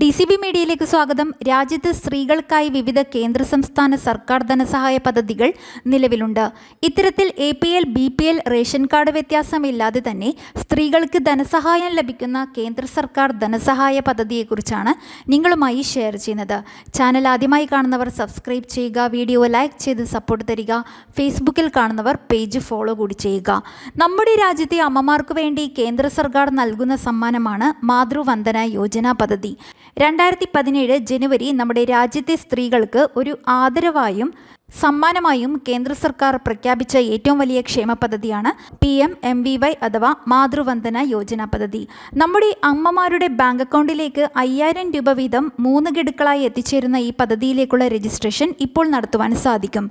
D C B മീഡിയയിലേക്ക് സ്വാഗതം. രാജ്യത്ത് സ്ത്രീകൾക്കായി വിവിധ കേന്ദ്ര സംസ്ഥാന സർക്കാർ ധനസഹായ പദ്ധതികൾ നിലവിലുണ്ട്. ഇത്തരത്തിൽ A P L B P L ration card വ്യത്യാസമില്ലാതെ തന്നെ സ്ത്രീകൾക്ക് ധനസഹായം ലഭിക്കുന്ന കേന്ദ്ര സർക്കാർ ധനസഹായ പദ്ധതിയെക്കുറിച്ചാണ് നിങ്ങളുമായി ഷെയർ ചെയ്യുന്നത്. ചാനൽ ആദ്യമായി കാണുന്നവർ സബ്സ്ക്രൈബ് ചെയ്യുക വീഡിയോ ലൈക്ക് ചെയ്ത് സപ്പോർട്ട് തരിക ഫേസ്ബുക്കിൽ കാണുന്നവർ പേജ് ഫോളോ കൂടി ചെയ്യുക. നമ്മുടെ രാജ്യത്തെ അമ്മമാർക്ക് വേണ്ടി കേന്ദ്ര സർക്കാർ നൽകുന്ന സമ്മാനമാണ് മാതൃവന്ദന യോജന പദ്ധതി. രണ്ടായിരത്തി പതിനേഴ് ജനുവരി നമ്മുടെ രാജ്യത്തെ സ്ത്രീകൾക്ക് ഒരു ആദരവായും സമ്മാനമായും കേന്ദ്ര സർക്കാർ പ്രഖ്യാപിച്ച ഏറ്റവും വലിയ ക്ഷേമ പദ്ധതിയാണ് P M M V Y അഥവാ മാതൃവന്ദന യോജന പദ്ധതി. നമ്മുടെ അമ്മമാരുടെ ബാങ്ക് അക്കൗണ്ടിലേക്ക് അയ്യായിരം രൂപ വീതം മൂന്ന് ഗഡുക്കളായി എത്തിച്ചേരുന്ന ഈ പദ്ധതിയിലേക്കുള്ള രജിസ്ട്രേഷൻ ഇപ്പോൾ നടത്തുവാൻ സാധിക്കും.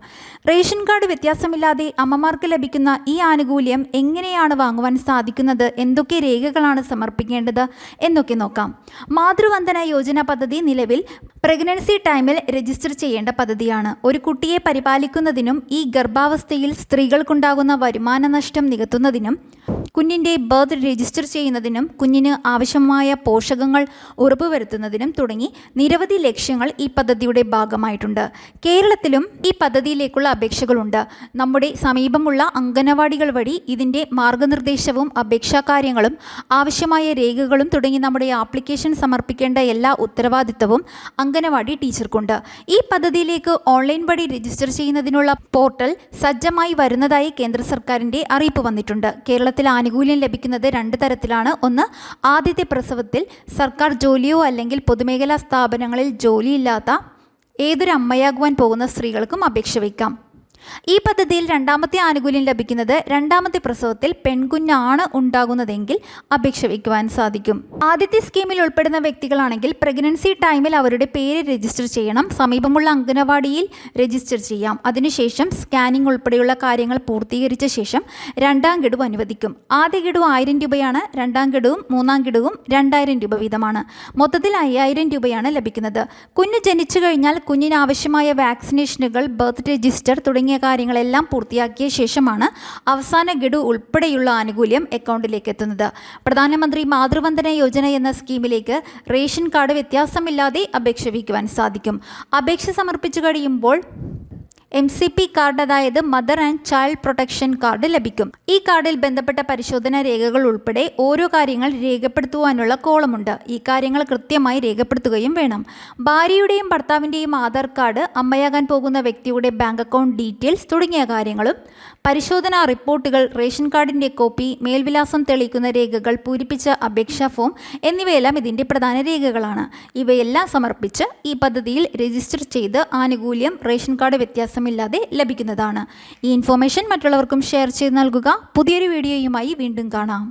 റേഷൻ കാർഡ് വ്യത്യാസമില്ലാതെ അമ്മമാർക്ക് ലഭിക്കുന്ന ഈ ആനുകൂല്യം എങ്ങനെയാണ് വാങ്ങുവാൻ സാധിക്കുന്നത്? എന്തൊക്കെ രേഖകളാണ് സമർപ്പിക്കേണ്ടത്? എന്നൊക്കെ നോക്കാം. മാതൃവന്ദന യോജന പദ്ധതി നിലവിൽ പ്രഗ്നൻസി ടൈമിൽ രജിസ്റ്റർ ചെയ്യേണ്ട പദ്ധതിയാണ്. ഒരു കുട്ടിയെ പരിപാലിക്കുന്നതിനും ഈ ഗർഭാവസ്ഥയിൽ സ്ത്രീകൾക്കുണ്ടാകുന്ന വരുമാന നഷ്ടം നികത്തുന്നതിനും കുഞ്ഞിന്റെ ബർത്ത് രജിസ്റ്റർ ചെയ്യുന്നതിനും കുഞ്ഞിന് ആവശ്യമായ പോഷകങ്ങൾ ഉറപ്പുവരുത്തുന്നതിനും തുടങ്ങി നിരവധി ലക്ഷ്യങ്ങൾ ഈ പദ്ധതിയുടെ ഭാഗമായിട്ടുണ്ട്. കേരളത്തിലും ഈ പദ്ധതിയിലേക്കുള്ള അപേക്ഷകളുണ്ട്. നമ്മുടെ സമീപമുള്ള അംഗനവാടികൾ വഴി ഇതിന്റെ മാർഗനിർദ്ദേശവും അപേക്ഷാ കാര്യങ്ങളും ആവശ്യമായ രേഖകളും തുടങ്ങി നമ്മുടെ ആപ്ലിക്കേഷൻ സമർപ്പിക്കേണ്ട എല്ലാ ഉത്തരവാദിത്തവും അംഗനവാടി ടീച്ചർക്കുണ്ട്. ഈ പദ്ധതിയിലേക്ക് ഓൺലൈൻ വഴി രജിസ്റ്റർ ചെയ്യുന്നതിനുള്ള പോർട്ടൽ സജ്ജമായി വരുന്നതായി കേന്ദ്ര സർക്കാരിന്റെ അറിയിപ്പ് വന്നിട്ടുണ്ട്. കേരളത്തിൽ ആനുകൂല്യം ലഭിക്കുന്നത് രണ്ട് തരത്തിലാണ്. ഒന്ന് ആദ്യത്തെ പ്രസവത്തിൽ സർക്കാർ ജോലിയോ അല്ലെങ്കിൽ പൊതുമേഖലാ സ്ഥാപനങ്ങളിൽ ജോലിയില്ലാത്ത ഏതൊരു അമ്മയാകുവാൻ പോകുന്ന സ്ത്രീകൾക്കും അപേക്ഷ വയ്ക്കാം. ഈ പദ്ധതിയിൽ രണ്ടാമത്തെ ആനുകൂല്യം ലഭിക്കുന്നത് രണ്ടാമത്തെ പ്രസവത്തിൽ പെൺകുഞ്ഞാണ് ഉണ്ടാകുന്നതെങ്കിൽ അപേക്ഷ വയ്ക്കുവാൻ സാധിക്കും. ആദ്യത്തെ സ്കീമിൽ ഉൾപ്പെടുന്ന വ്യക്തികളാണെങ്കിൽ പ്രഗ്നൻസി ടൈമിൽ അവരുടെ പേര് രജിസ്റ്റർ ചെയ്യണം. സമീപമുള്ള അംഗനവാടിയിൽ രജിസ്റ്റർ ചെയ്യാം. അതിനുശേഷം സ്കാനിംഗ് ഉൾപ്പെടെയുള്ള കാര്യങ്ങൾ പൂർത്തീകരിച്ച ശേഷം രണ്ടാം ഗഡു അനുവദിക്കും. ആദ്യ ഗഡു ആയിരം രൂപയാണ്. രണ്ടാം ഗഡുവും മൂന്നാം ഗഡുവും രണ്ടായിരം രൂപ വീതമാണ്. മൊത്തത്തിൽ അയ്യായിരം രൂപയാണ് ലഭിക്കുന്നത്. കുഞ്ഞ് ജനിച്ചു കഴിഞ്ഞാൽ കുഞ്ഞിന് ആവശ്യമായ വാക്സിനേഷനുകൾ ബർത്ത് രജിസ്റ്റർ തുടങ്ങിയ കാര്യങ്ങളെല്ലാം പൂർത്തിയാക്കിയ ശേഷമാണ് അവസാന ഗഡു ഉൾപ്പെടെയുള്ള ആനുകൂല്യം അക്കൗണ്ടിലേക്ക് എത്തുന്നത്. പ്രധാനമന്ത്രി മാതൃവന്ദന യോജന എന്ന സ്കീമിലേക്ക് റേഷൻ കാർഡ് വ്യത്യാസമില്ലാതെ അപേക്ഷ വയ്ക്കുവാൻ സാധിക്കും. അപേക്ഷ സമർപ്പിച്ചു കഴിയുമ്പോൾ എം സി പി കാർഡ് അതായത് mother and child protection card ലഭിക്കും. ഈ കാർഡിൽ ബന്ധപ്പെട്ട പരിശോധന രേഖകൾ ഉൾപ്പെടെ ഓരോ കാര്യങ്ങൾ രേഖപ്പെടുത്തുവാനുള്ള കോളമുണ്ട്. ഈ കാര്യങ്ങൾ കൃത്യമായി രേഖപ്പെടുത്തുകയും വേണം. ഭാര്യയുടെയും ഭർത്താവിന്റെയും ആധാർ കാർഡ് അമ്മയാകാൻ പോകുന്ന വ്യക്തിയുടെ ബാങ്ക് അക്കൗണ്ട് ഡീറ്റെയിൽസ് തുടങ്ങിയ കാര്യങ്ങളും പരിശോധനാ റിപ്പോർട്ടുകൾ റേഷൻ കാർഡിന്റെ കോപ്പി മേൽവിലാസം തെളിയിക്കുന്ന രേഖകൾ പൂരിപ്പിച്ച അപേക്ഷാ ഫോം എന്നിവയെല്ലാം ഇതിന്റെ പ്രധാന രേഖകളാണ്. ഇവയെല്ലാം സമർപ്പിച്ച് ഈ പദ്ധതിയിൽ രജിസ്റ്റർ ചെയ്ത് ആനുകൂല്യം റേഷൻ കാർഡ് വ്യത്യാസമില്ലാതെ ലഭിക്കുന്നതാണ്. ഈ ഇൻഫോർമേഷൻ മറ്റുള്ളവർക്കും ഷെയർ ചെയ്ത് നൽകുക. പുതിയൊരു വീഡിയോയുമായി വീണ്ടും കാണാം.